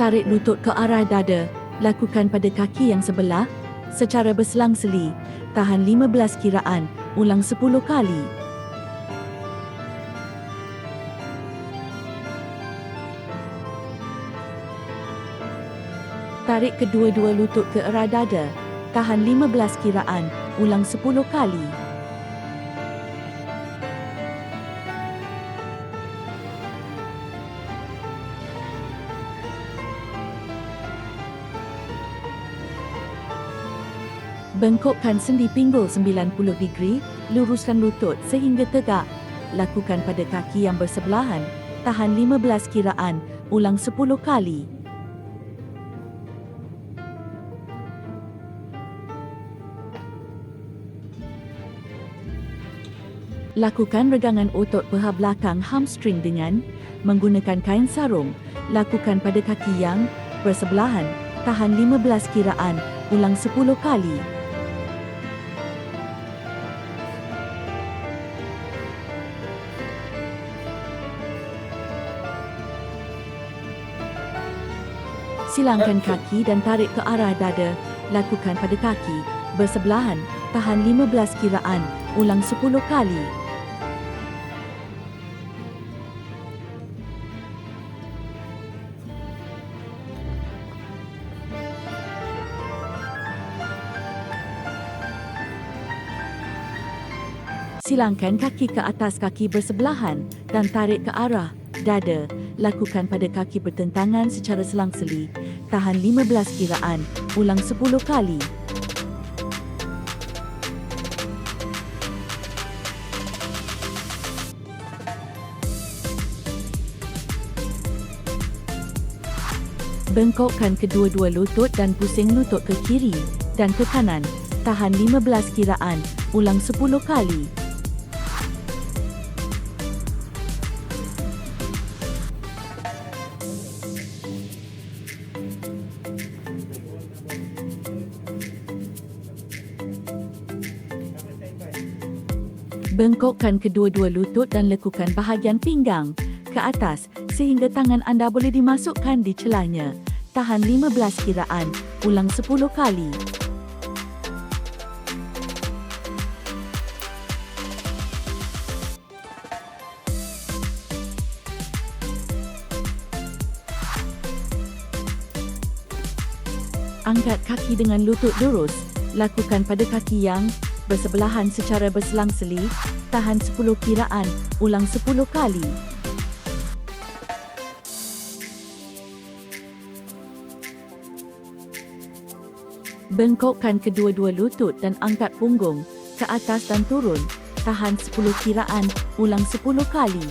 tarik lutut ke arah dada, lakukan pada kaki yang sebelah secara berselang-seli. Tahan 15 kiraan, ulang 10 kali. Tarik kedua-dua lutut ke arah dada. Tahan 15 kiraan, ulang 10 kali. Bengkokkan sendi pinggul 90 degree, luruskan lutut sehingga tegak. Lakukan pada kaki yang bersebelahan. Tahan 15 kiraan, ulang 10 kali. Lakukan regangan otot paha belakang hamstring dengan menggunakan kain sarung. Lakukan pada kaki yang bersebelahan. Tahan 15 kiraan, ulang 10 kali. Silangkan kaki dan tarik ke arah dada. Lakukan pada kaki. Bersebelahan. Tahan 15 kiraan. Ulang 10 kali. Silangkan kaki ke atas kaki bersebelahan dan tarik ke arah dada. Lakukan pada kaki bertentangan secara selang-seli. Tahan 15 kiraan. Ulang 10 kali. Bengkokkan kedua-dua lutut dan pusing lutut ke kiri dan ke kanan. Tahan 15 kiraan. Ulang 10 kali. Bengkokkan kedua-dua lutut dan lekukan bahagian pinggang ke atas sehingga tangan anda boleh dimasukkan di celahnya. Tahan 15 kiraan, ulang 10 kali. Angkat kaki dengan lutut lurus. Lakukan pada kaki yang bersebelahan secara berselang-seli. Tahan 10 kiraan, ulang 10 kali. Bengkokkan kedua-dua lutut dan angkat punggung ke atas dan turun. Tahan 10 kiraan, ulang 10 kali.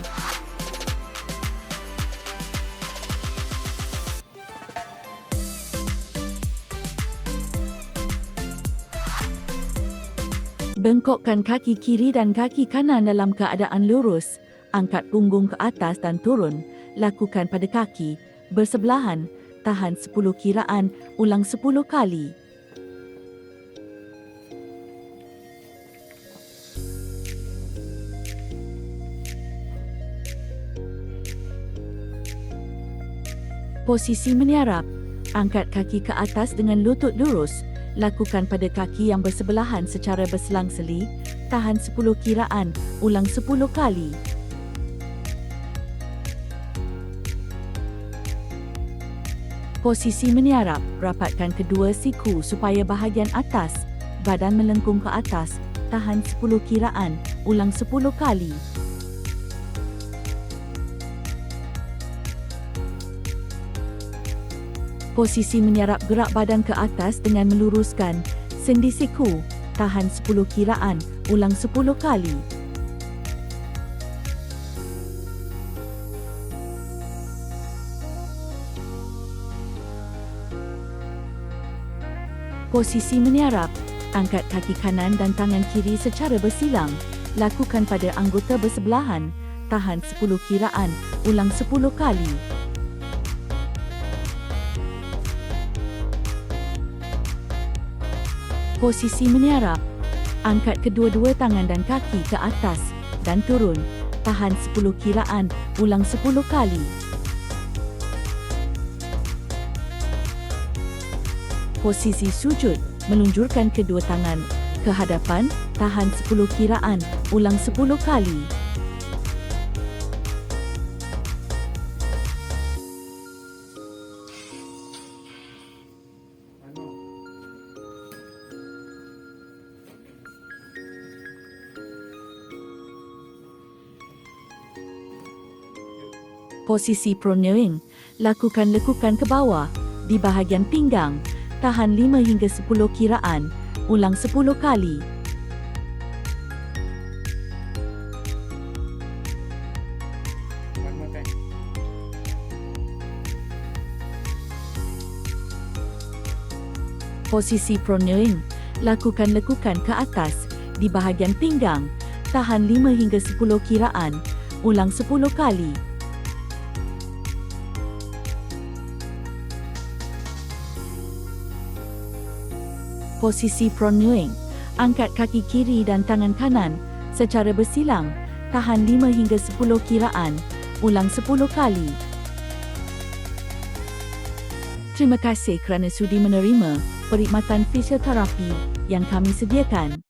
Bengkokkan kaki kiri dan kaki kanan dalam keadaan lurus. Angkat punggung ke atas dan turun. Lakukan pada kaki. Bersebelahan. Tahan 10 kiraan. Ulang 10 kali. Posisi meniarap. Angkat kaki ke atas dengan lutut lurus. Lakukan pada kaki yang bersebelahan secara berselang-seli. Tahan 10 kiraan. Ulang 10 kali. Posisi meniarap. Rapatkan kedua siku supaya bahagian atas. Badan melengkung ke atas. Tahan 10 kiraan. Ulang 10 kali. Posisi menyarap gerak badan ke atas dengan meluruskan sendi siku. Tahan 10 kiraan, ulang 10 kali. Posisi meniarap, angkat kaki kanan dan tangan kiri secara bersilang. Lakukan pada anggota bersebelahan. Tahan 10 kiraan, ulang 10 kali. posisi menyarap. Angkat kedua-dua tangan dan kaki ke atas dan turun. Tahan 10 kiraan, ulang 10 kali. Posisi sujud, melunjurkan kedua tangan ke hadapan, tahan 10 kiraan, ulang 10 kali. Posisi pronewing, lakukan lekukan ke bawah di bahagian pinggang, tahan 5 hingga 10 kiraan, ulang 10 kali. Posisi pronewing, lakukan lekukan ke atas di bahagian pinggang, tahan 5 hingga 10 kiraan, ulang 10 kali. Posisi pronewing, angkat kaki kiri dan tangan kanan secara bersilang, tahan 5 hingga 10 kiraan, ulang 10 kali. Terima kasih kerana sudi menerima perkhidmatan fisioterapi yang kami sediakan.